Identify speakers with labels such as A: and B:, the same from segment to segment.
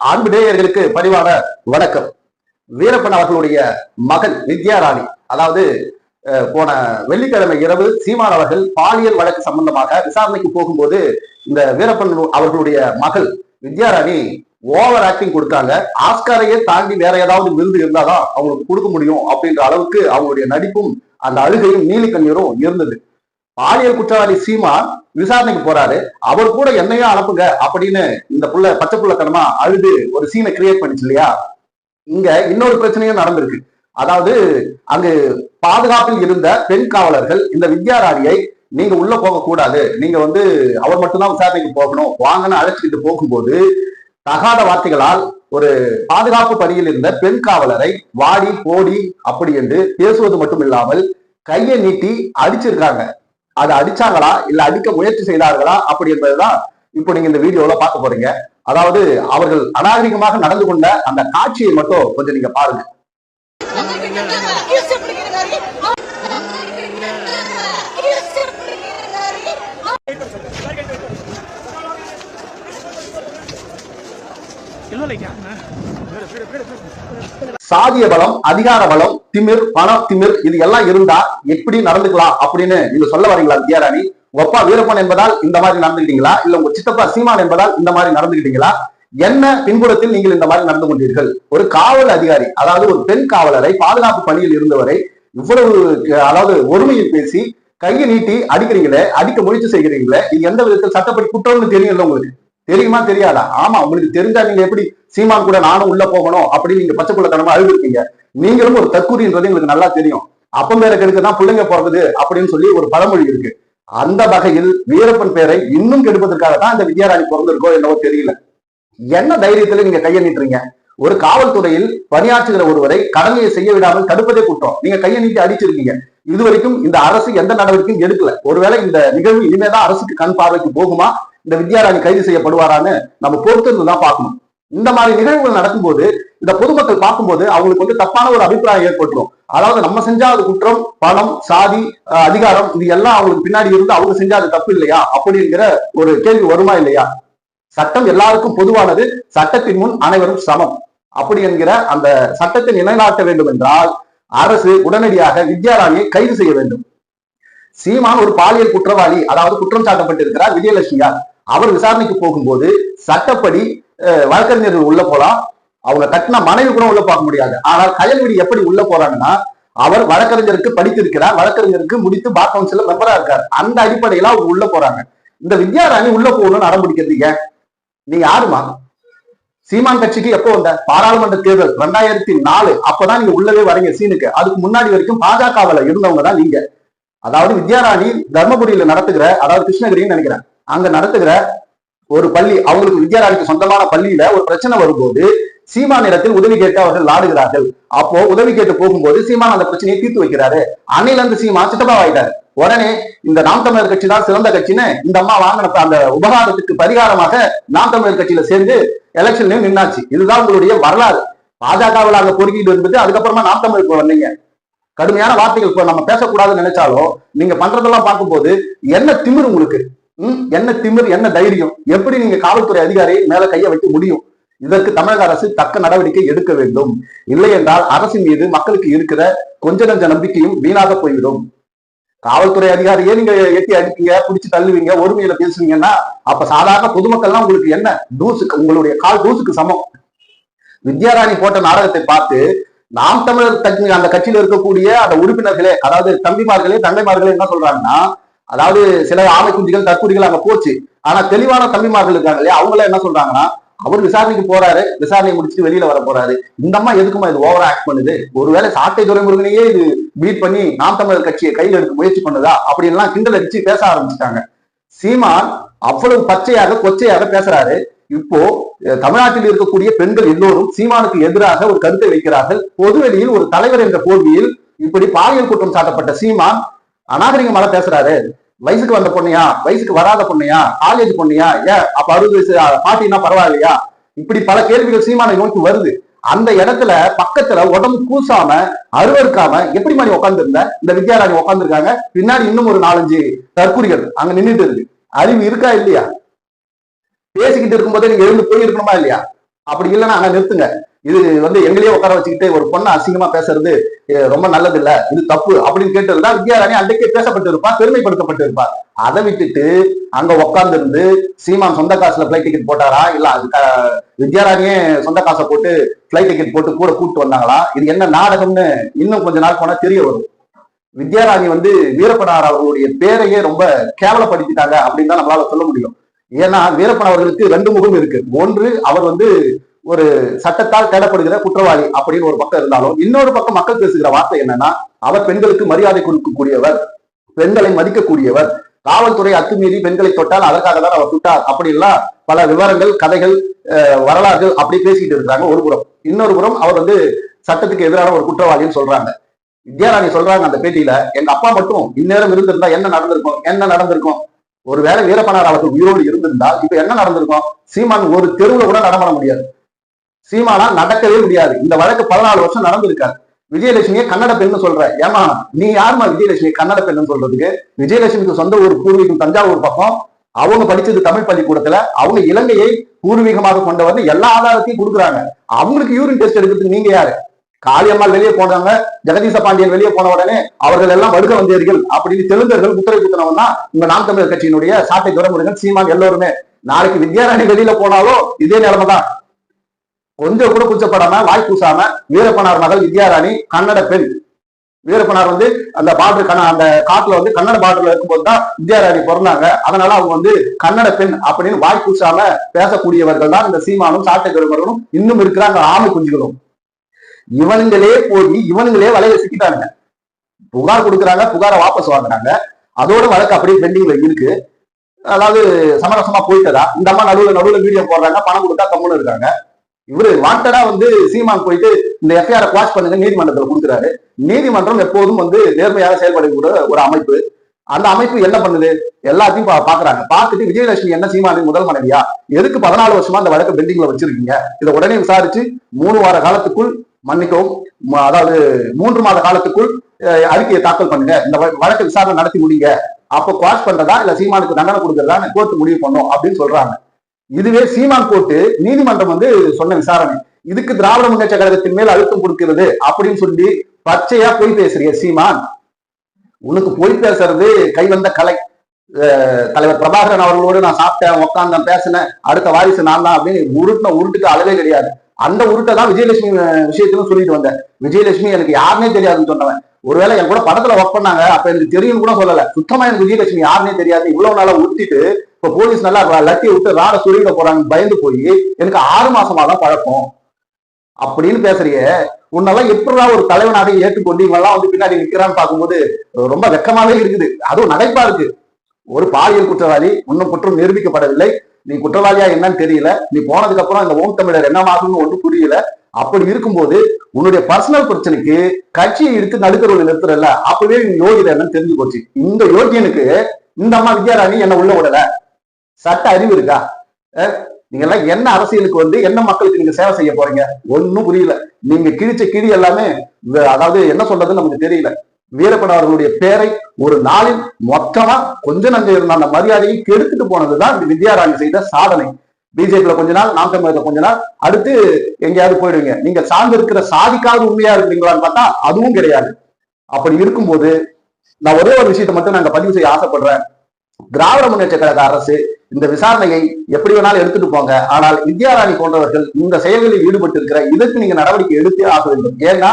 A: அன்பு நேயர்களுக்கு பரிவான வணக்கம். வீரப்பன் அவர்களுடைய மகன் வித்யாராணி அதாவது போன வெள்ளிக்கிழமை இரவு சீமான் அவர்கள் பாலியல் வழக்கு சம்பந்தமாக விசாரணைக்கு போகும்போது இந்த வீரப்பன் அவர்களுடைய மகள் வித்யாராணி ஓவர் ஆக்டிங் கொடுத்தாங்க. ஆஸ்காரையே தாண்டி வேற ஏதாவது விருது இருந்தாதான் அவங்களுக்கு கொடுக்க முடியும் அப்படின்ற அளவுக்கு அவங்களுடைய நடிப்பும் அந்த அழுகையும் நீலி கண்ணீரும் இருந்தது. பாலியல் குற்றவாளி சீமா விசாரணைக்கு போறாரு. அவர் கூட என்னையா அனுப்புங்க அப்படின்னு இந்த புள்ள பச்சை புள்ளத்தனமா அழுது ஒரு சீனை கிரியேட் பண்ணிச்சு இல்லையா? இங்க இன்னொரு பிரச்சனையும் நடந்திருக்கு. அதாவது அங்கு பாதுகாப்பில் இருந்த பெண் காவலர்கள் இந்த வித்யாராணியை நீங்க உள்ள போக கூடாது. நீங்க வந்து அவர் மட்டும்தான் விசாரணைக்கு போகணும். வாங்கன்னு அழைச்சிக்கிட்டு போகும்போது தகாத வார்த்தைகளால் ஒரு பாதுகாப்பு பணியில் இருந்த பெண் காவலரை வாடி போடி அப்படி என்று பேசுவது மட்டும் இல்லாமல் கையை நீட்டி அடிச்சிருக்காங்க. அதை அடிச்சாங்களா? இல்ல அடிக்க முயற்சி செய்தார்களா? அப்படி என்பதுதான் இப்போ நீங்க இந்த வீடியோல பார்க்க போறீங்க. அதாவது அவர்கள் அநாகரிகமாக நடந்து கொண்ட அந்த காட்சியை மட்டும் கொஞ்சம் நீங்க பாருங்க. சாதிய பலம் அதிகார பலம் திமிர் பண திமிர் இது எல்லாம் இருந்தா எப்படி நடந்துக்கலாம் அப்படின்னு நீங்க சொல்ல வரீங்களா வித்யாராணி? உங்க அப்பா வீரப்பன் என்பதால் இந்த மாதிரி நடந்துக்கிட்டீங்களா இல்ல உங்க சித்தப்பா சீமான் என்பதால் இந்த மாதிரி நடந்துக்கிட்டீங்களா என்ன பின்புலத்தில் நீங்கள் இந்த மாதிரி நடந்து கொண்டீர்கள்? ஒரு காவல் அதிகாரி அதாவது ஒரு பெண் காவலரை பாதுகாப்பு பணியில் இருந்தவரை இவ்வளவு அதாவது ஒருமையில் பேசி கையை நீட்டி அடிக்கிறீங்களே அடிக்க முயற்சி செய்கிறீங்களே இது எந்த விதத்தில் சட்டப்படி குற்றம்னு தெரியும்ல உங்களுக்கு? தெரியுமா தெரியாதா? ஆமா உங்களுக்கு தெரிஞ்சா நீங்க எப்படி சீமான் கூட நானும் உள்ள போகணும் அப்படின்னு நீங்க பச்சைக்குள்ளத்தனமா அழுதுருக்கீங்க. நீங்களும் ஒரு தற்கூரின்றது எங்களுக்கு நல்லா தெரியும். அப்பம் பேரை கெடுக்க தான் பிள்ளைங்க பிறகுது அப்படின்னு சொல்லி ஒரு பழமொழி இருக்கு. அந்த வகையில் வீரப்பன் பேரை இன்னும் கெடுப்பதற்காக தான் இந்த வித்யாராணி பிறந்திருக்கோ என்னவோ தெரியல. என்ன தைரியத்துல நீங்க கையை நீட்டுறீங்க ஒரு காவல்துறையில் பணியாற்றுகிற ஒருவரை கடமையை செய்ய விடாமல் தடுப்பதே குற்றம். நீங்க கையை நீட்டி அடிச்சிருக்கீங்க. இதுவரைக்கும் இந்த அரசு எந்த நடவடிக்கையும் எடுக்கல. ஒருவேளை இந்த நிகழ்வு இனிமேதான் அரசுக்கு கண் பார்வைக்கு போகுமா? இந்த வித்யாராணி கைது செய்யப்படுவாரான்னு நம்ம பொறுத்திருந்து தான் பார்க்கணும். இந்த மாதிரி நிகழ்வுகள் நடக்கும்போது இந்த பொதுமக்கள் பார்க்கும்போது அவங்களுக்கு வந்து தப்பான ஒரு அபிப்பிராயம் ஏற்பட்டுரும். அதாவது நம்ம செஞ்சா அது குற்றம் பணம் சாதி அஹ், அதிகாரம் இது எல்லாம் அவங்களுக்கு பின்னாடி இருந்து அவங்க செஞ்சா அது தப்பு இல்லையா? அப்படிங்கிற ஒரு கேள்வி வருமா இல்லையா? சட்டம் எல்லாருக்கும் பொதுவானது சட்டத்தின் முன் அனைவரும் சமம். அப்படி என்கிற அந்த சட்டத்தை நிலைநாட்ட வேண்டும் என்றால் அரசு உடனடியாக வித்யாராணியை கைது செய்ய வேண்டும். சீமான் ஒரு பாலியல் குற்றவாளி அதாவது குற்றம் சாட்டப்பட்டிருக்கிறார் விஜயலட்சுமியார் அவர் விசாரணைக்கு போகும்போது சட்டப்படி அஹ், வழக்கறிஞர்கள் உள்ள போலாம். அவங்க கட்டின மனைவி கூட உள்ள போக முடியாது. ஆனால் கயல்விடி எப்படி உள்ள போறாங்கன்னா அவர் வழக்கறிஞருக்கு படித்திருக்கிறார் வழக்கறிஞருக்கு முடித்து பார் கவுன்சில மெம்பரா இருக்கார். அந்த அடிப்படையில அவங்க உள்ள போறாங்க. இந்த வித்யாராணி உள்ள போகணும்னு அடம் பிடிக்கிறீங்க நீ யாருமா? சீமான் கட்சிக்கு எப்போ வந்த? பாராளுமன்ற தேர்தல் ரெண்டாயிரத்தி நாலு. அப்பதான் நீங்க உள்ளவே வரீங்க சீனுக்கு. அதுக்கு முன்னாடி வரைக்கும் பாஜகவில் இருந்தவங்க தான் நீங்க. அதாவது வித்யாராணி தர்மபுரியில நடத்துகிற அதாவது கிருஷ்ணகிரின்னு நினைக்கிறேன். அங்க நடத்துகிற ஒரு பள்ளி அவங்களுக்கு வித்யாராணிக்கு சொந்தமான பள்ளியில ஒரு பிரச்சனை வரும்போது சீமான் இடத்தில் உதவி கேட்டு அவர்கள் நாடுகிறார்கள். அப்போ உதவி கேட்டு போகும்போது சீமான் அந்த பிரச்சனையை தீர்த்து வைக்கிறாரு. அன்னையில இருந்து சீமான் சித்தப்பா ஆயிட்டாரு. உடனே இந்த நாம் தமிழர் கட்சி தான் சிறந்த கட்சின்னு இந்த அம்மா வாங்கின அந்த உபகாரத்துக்கு பரிகாரமாக நாம் தமிழர் கட்சியில சேர்ந்து எலெக்ஷன்லயும் நின்னாச்சு. இதுதான் உங்களுடைய வரலாறு. பாஜகவில் அங்க பொறுக்கிட்டு இருந்துட்டு அதுக்கப்புறமா நாம் தமிழுக்கு வந்தீங்க. கடுமையான வார்த்தைகள் இப்ப நம்ம பேசக்கூடாதுன்னு நினைச்சாலும் நீங்க பண்றதெல்லாம் பார்க்கும்போது என்ன திமிர் உங்களுக்கு? ம், என்ன திமிர் என்ன தைரியம்? எப்படி நீங்க காவல்துறை அதிகாரி மேல கையை வைக்க முடியும்? இதற்கு தமிழக அரசு தக்க நடவடிக்கை எடுக்க வேண்டும். இல்லை என்றால் அரசின் மீது மக்களுக்கு இருக்கிற கொஞ்ச நஞ்ச நம்பிக்கையும் வீணாக போய்விடும். காவல்துறை அதிகாரியே நீங்க எட்டி அடிப்பீங்க பிடிச்சு தள்ளுவீங்க ஒருமையில பேசுவீங்கன்னா அப்ப சாதாரண பொதுமக்கள்லாம் உங்களுக்கு என்ன? டூஸுக்கு உங்களுடைய கால் டூஸுக்கு சமம். வித்யாராணி போட்ட நாடகத்தை பார்த்து நாம் தமிழர் கட்சி அந்த கட்சியில் இருக்கக்கூடிய அந்த உறுப்பினர்களே அதாவது தம்பிமார்களே தங்கைமார்களே என்ன சொல்றாங்கன்னா அதாவது சில ஆமை குஞ்சுகள் தற்குறிகள் அங்க போச்சு. ஆனா தெளிவான தம்பிமார்கள் இருக்காங்க இல்லையா? அவங்கள என்ன சொல்றாங்கன்னா அவர் விசாரணைக்கு போறாரு. விசாரணை முடிச்சுட்டு வெளியில வர போறாரு. இந்த அம்மா எதுக்குமா இது ஓவர் ஆக்ட் பண்ணுது? ஒருவேளை சாட்டை துறைமுருகனையே இது மீட் பண்ணி நாம் தமிழர் கட்சியை கையில் எடுக்க முயற்சி பண்ணுதா? அப்படின்லாம் கிண்டல் அடிச்சு பேச ஆரம்பிச்சிட்டாங்க. சீமான் அவ்வளவு பச்சையாக கொச்சையாக பேசுறாரு. இப்போ தமிழ்நாட்டில் இருக்கக்கூடிய பெண்கள் எல்லோரும் சீமானுக்கு எதிராக ஒரு கருத்தை வைக்கிறார்கள். பொதுவெளியில் ஒரு தலைவர் என்ற போர்வியில் இப்படி பாலியல் குற்றம் சாட்டப்பட்ட சீமான் அநாகரிகமாக பேசுறாரு. வயசுக்கு வந்த பொண்ணையா? வயசுக்கு வராத பொண்ணையா? காலேஜ் பொண்ணையா? ஏன்? அப்ப அறுபது வயசு பாட்டினா பரவாயில்லையா? இப்படி பல கேள்விகள் சீமான நோக்கி வருது. அந்த இடத்துல பக்கத்துல உடம்பு கூசாம அருவறுக்காம எப்படி மாதிரி உட்கார்ந்து இருந்த இந்த வித்யாராணி உட்காந்துருக்காங்க பின்னாடி இன்னும் ஒரு நாலஞ்சு தற்குறிகள் அங்க நின்னுட்டு இருக்கு. அறிவு இருக்கா இல்லையா? பேசிக்கிட்டு இருக்கும்போதே நீங்க எழுந்து போய் இருக்கணுமா இல்லையா? அப்படி இல்லைன்னா அங்க நிறுத்துங்க. இது வந்து எங்களையே உட்கார வச்சுக்கிட்டு ஒரு பொண்ணை அசிங்கமா பேசுறது ரொம்ப நல்லது இல்ல இது தப்பு அப்படின்னு கேட்டதுதான் வித்யாராணி அன்றைக்கே பேசப்பட்டு பெருமைப்படுத்தப்பட்டிருப்பா அதை விட்டுட்டு அங்க உட்காந்துருந்து சீமான் சொந்த காசுல பிளைட் டிக்கெட் போட்டாரா? இல்ல அது வித்யாராணியே சொந்த காசை போட்டு பிளைட் டிக்கெட் போட்டு கூட கூப்பிட்டு வந்தாங்களா? இது என்ன நாடகம்னு இன்னும் கொஞ்ச நாள் போனா தெரிய வரும். வித்யாராணி வந்து வீரப்பனார் அவர்களுடைய பேரையே ரொம்ப கேவலப்படுத்திட்டாங்க அப்படின்னு தான் நம்மளால சொல்ல முடியும். ஏன்னா வீரப்பன் அவர்களுக்கு ரெண்டு முகம் இருக்கு. ஒன்று அவர் வந்து ஒரு சட்டத்தால் தேடப்படுகிற குற்றவாளி அப்படின்னு ஒரு பக்கம் இருந்தாலும் இன்னொரு பக்கம் மக்கள் பேசுகிற வார்த்தை என்னன்னா அவர் பெண்களுக்கு மரியாதை கொடுக்கக்கூடியவர் பெண்களை மதிக்கக்கூடியவர். காவல்துறை அத்துமீறி பெண்களை தொட்டால் அதற்காக தான் அவர் சுட்டார் அப்படின்லாம் பல விவரங்கள் கதைகள் வரலாறு வரலாறுகள் அப்படி பேசிக்கிட்டு இருக்கிறாங்க. ஒரு புறம். இன்னொரு புறம் அவர் வந்து சட்டத்துக்கு எதிரான ஒரு குற்றவாளின்னு சொல்றாங்க. வித்யாராணி சொல்றாங்க அந்த பேட்டியில எங்க அப்பா மட்டும் இந்நேரம் இருந்திருந்தா என்ன நடந்திருக்கும்? என்ன நடந்திருக்கும்? ஒருவேளை வீரப்பனார் அவர்கள் உயிரோடு இருந்திருந்தால் இப்ப என்ன நடந்திருக்கும்? சீமான் ஒரு தெருவுல கூட நடமாட முடியாது. சீமானா நடக்கவே முடியாது. இந்த வழக்கு பதினாலு வருஷம் நடந்திருக்காரு விஜயலட்சுமியை கன்னட பெண்ணு சொல்ற. ஏமா நீ யாருமா விஜயலட்சுமி கன்னட பெண்ணு சொல்றதுக்கு? விஜயலட்சுமிக்கு சொந்த ஊர் பூர்வீகம் தஞ்சாவூர் பக்கம். அவங்க படிச்சது தமிழ் பள்ளிக்கூடத்துல. அவங்க இலங்கையை பூர்வீகமாக கொண்டவர் எல்லா ஆதாரத்தையும் கொடுக்குறாங்க. அவங்களுக்கு யூரின் டெஸ்ட் எடுக்கிறதுக்கு நீங்க யாரு? காளியம்மாள் வெளியே போனாங்க. ஜெகதீச பாண்டியன் வெளியே போன உடனே அவர்கள் எல்லாம் வடுக வந்தீர்கள் அப்படின்னு தெலுங்கர்கள் முத்திரை குத்தினவன் தான் இந்த நாம் தமிழர் கட்சியினுடைய சாட்டை துறைமுருகன் சீமான் எல்லோருமே. நாளைக்கு வித்யாராணி வெளியில போனாலும் இதே நிலைமை தான் கொஞ்சம் கூட குச்சப்படாம வாய் கூசாம வீரப்பனார் மகள் வித்யாராணி கன்னட பெண். வீரப்பனார் வந்து அந்த பார்டர் கண்ண அந்த காட்டுல வந்து கன்னட பார்டர்ல இருக்கும்போது தான் வித்யாராணி பிறந்தாங்க. அதனால அவங்க வந்து கன்னட பெண் அப்படின்னு வாய் கூசாம பேசக்கூடியவர்கள் தான் இந்த சீமானும் சாட்டை துறைமுருகனும் இன்னும் இருக்கிறாங்க ஆமை குஞ்சுகளும். இவனுங்களே போய் இவனுங்களே வலையில சிக்கிட்டானுங்க. புகார் கொடுக்குறாங்க புகாரை வாபஸ் வாங்குறாங்க. அதோட வழக்கு அப்படியே பெண்டிங்ல இருக்கு. அதாவது சமரசமா போயிட்டதா? இந்த அம்மா நடுவுல நடுவுல வீடியோ போடுறாங்க பணம் கொடுத்தா கம்முன்னு இருக்காங்க. இவரு வாண்டடா வந்து சீமான் போயிட்டு இந்த எஃப்ஐஆர் குவாஷ் பண்ணுங்க நீதிமன்றத்துல கொடுக்குறாரு. நீதிமன்றம் எப்போதும் வந்து நேர்மையாக செயல்படக்கூடிய ஒரு அமைப்பு. அந்த அமைப்பு என்ன பண்ணுது? எல்லாத்தையும் பா- பாக்குறாங்க. பார்த்துட்டு விஜயலட்சுமி என்ன சீமானின் முதல் மனைவியா? எதுக்கு பதினாலு வருஷமா அந்த வழக்கு பெண்டிங்ல வச்சிருக்கீங்க? இதை உடனே விசாரிச்சு மூணு வார காலத்துக்குள் மன்னிக்கவும் அதாவது மூன்று மாத காலத்துக்குள் அறிக்கையை தாக்கல் பண்ணுங்க. இந்த வ- வழக்கு விசாரணை நடத்தி முடிங்க. அப்போ குவாஷ் பண்றதா இல்ல சீமானுக்கு தண்டனை கொடுக்கறதா கோர்ட் முடிவு பண்ணும் அப்படின்னு சொல்றாங்க. இதுவே சீமான் கோர்ட்டு நீதிமன்றம் வந்து சொன்ன விசாரணை. இதுக்கு திராவிட முன்னேற்ற கழகத்தின் மேல் அழுத்தம் கொடுக்கிறது அப்படின்னு சொல்லி பச்சையா போய் பேசுறிய சீமான். உனக்கு போய் பேசுறது கைவந்த கலை. தலைவர் பிரபாகரன் அவர்களோடு நான் சாப்பிட்டேன் உட்காந்தேன் பேசினேன் அடுத்த வாரிசு நான் தான் அப்படின்னு உருட்டின உருட்டுக்கு அளவே கிடையாது. அந்த உருட்டை தான் விஜயலட்சுமி விஷயத்திலும் சொல்லிட்டு வந்தேன். விஜயலட்சுமி எனக்கு யாருனே தெரியாதுன்னு சொன்னவன். ஒருவேளை என் கூட படத்துல ஒர்க் பண்ணாங்க அப்ப எனக்கு தெரியும்னு கூட சொல்லல. சுத்தமா எனக்கு விஜயலட்சுமி யாருனே தெரியாது. இவ்வளவு நாளா உருட்டிட்டு இப்ப போலீஸ் நல்லா லட்டி விட்டு ராட சுருங்க போறாங்க பயந்து போய் எனக்கு ஆறு மாசமா தான் பழக்கம். அப்படின்னு பேசுறிய. உன்னெல்லாம் எப்படிதான் ஒரு தலைவனாக ஏற்றுக்கொண்டு இவெல்லாம் வந்து பின்னாடி நிற்கிறான்னு பார்க்கும்போது ரொம்ப வெக்கமாவே இருக்குது. அதுவும் நகைப்பா இருக்கு. ஒரு பாலியல் குற்றவாளி இன்னும் குற்றம் நிரூபிக்கப்படவில்லை. நீ குற்றவாளியா என்னன்னு தெரியல. நீ போனதுக்கு அப்புறம் இந்த ஓம் தமிழர் என்னமாகும்னு ஒன்றும் புரியல. அப்படி இருக்கும்போது உன்னுடைய பர்சனல் பிரச்சனைக்கு கட்சியை எடுத்து நடுக்கருவில் நிறுத்துறல அப்பவே இவன் என்னன்னு தெரிஞ்சு போச்சு. இந்த யோகியனுக்கு இந்த அம்மா வித்யாராணி என்ன உள்ள விடல. சட்ட அறிவு இருக்கா? நீங்க எல்லாம் என்ன அரசியலுக்கு வந்து என்ன மக்களுக்கு நீங்க சேவை செய்ய போறீங்க? ஒன்னும் புரியல. நீங்க கிழிச்ச கிழி எல்லாமே அதாவது என்ன சொல்றதுன்னு நமக்கு தெரியல. வீரப்பன் அவர்களுடைய பேரை ஒரு நாளில் மொத்தமா கொஞ்ச நஞ்சம் இருந்த அந்த மரியாதையை கெடுத்துட்டு போனதுதான் இந்த வித்யாராணி செய்த சாதனை. பிஜேபியில கொஞ்ச நாள் நாம் தமிழர்ல கொஞ்ச நாள். அடுத்து எங்கேயாவது போயிடுவீங்க. நீங்க சார்ந்து இருக்கிற சாதிக்காவது உண்மையா இருக்கிறீங்களான்னு பார்த்தா அதுவும் கிடையாது. அப்படி இருக்கும்போது நான் ஒரே ஒரு விஷயத்த மட்டும் நாங்க பதிவு செய்ய ஆசைப்படுறேன். திராவிட முன்னேற்ற கழக அரசு இந்த விசாரணையை எப்படி வேணாலும் எடுத்துட்டு போங்க. ஆனால் வித்யாராணி போன்றவர்கள் இந்த செயல்களில் ஈடுபட்டு இருக்கிற இதற்கு நீங்க நடவடிக்கை எடுத்தே ஆக வேண்டும். ஏன்னா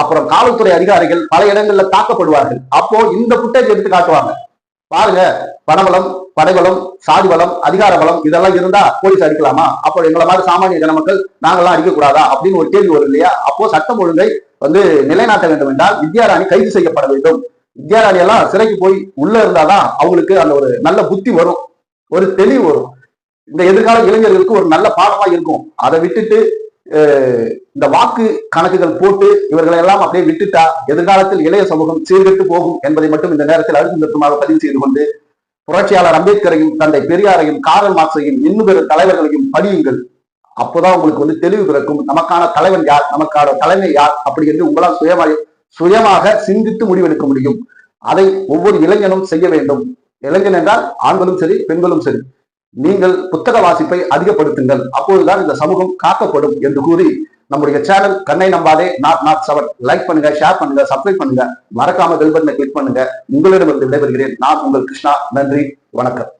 A: அப்புறம் காவல்துறை அதிகாரிகள் பல இடங்கள்ல தாக்கப்படுவார்கள். அப்போ இந்த புட்டேஜ் எடுத்து காட்டுவாங்க. பாருங்க பணபலம் படைபலம் சாதி பலம் அதிகார பலம் இதெல்லாம் இருந்தா போலீஸ் அடிக்கலாமா? அப்போ எங்களை மாதிரி சாமானிய ஜனமக்கள் நாங்கெல்லாம் அடிக்கக்கூடாதா? அப்படின்னு ஒரு கேள்வி வரும் இல்லையா? அப்போ சட்டம் ஒழுங்கை வந்து நிலைநாட்ட வேண்டும் என்றால் வித்யாராணி கைது செய்யப்பட வேண்டும். வித்யாராணி எல்லாம் சிறைக்கு போய் உள்ள இருந்தாதான் அவங்களுக்கு அந்த ஒரு நல்ல புத்தி வரும். ஒரு தெளிவு வரும். இந்த எதிர்கால இளைஞர்களுக்கு ஒரு நல்ல பாடமா இருக்கும். அதை விட்டுட்டு இந்த வாக்கு கணக்குகள் போட்டு இவர்களை எல்லாம் அப்படியே விட்டுட்டா எதிர்காலத்தில் இளைய சமூகம் சீர்கெட்டு போகும் என்பதை மட்டும் இந்த நேரத்தில் அழுத்தம் திருத்தமாக பதிவு செய்து கொண்டு புரட்சியாளர் அம்பேத்கரையும் தந்தை பெரியாரையும் காரல் மார்க்சையும் இன்னும் பிற தலைவர்களையும் படியுங்கள். அப்போதான் உங்களுக்கு வந்து தெளிவு பிறக்கும். நமக்கான தலைவன் யார்? நமக்கான தலைமை யார்? அப்படி என்று உங்களால் சுயமாக சுயமாக சிந்தித்து முடிவெடுக்க முடியும். அதை ஒவ்வொரு இளைஞனும் செய்ய வேண்டும். இளைஞன் என்றால் ஆண்களும் சரி பெண்களும் சரி. நீங்கள் புத்தக வாசிப்பை அதிகப்படுத்துங்கள். அப்போதுதான் இந்த சமூகம் காக்கப்படும் என்று கூறி நம்முடைய சேனல் கண்ணை நம்பாதே. நாட் நாட் செவன் லைக் பண்ணுங்க ஷேர் பண்ணுங்க சப்ஸ்கிரைப் பண்ணுங்க. மறக்காம பெல் பட்டனை கிளிக் பண்ணுங்க. உங்களிடமிருந்து விடைபெறுகிறேன். நான் உங்கள் கிருஷ்ணா. நன்றி வணக்கம்.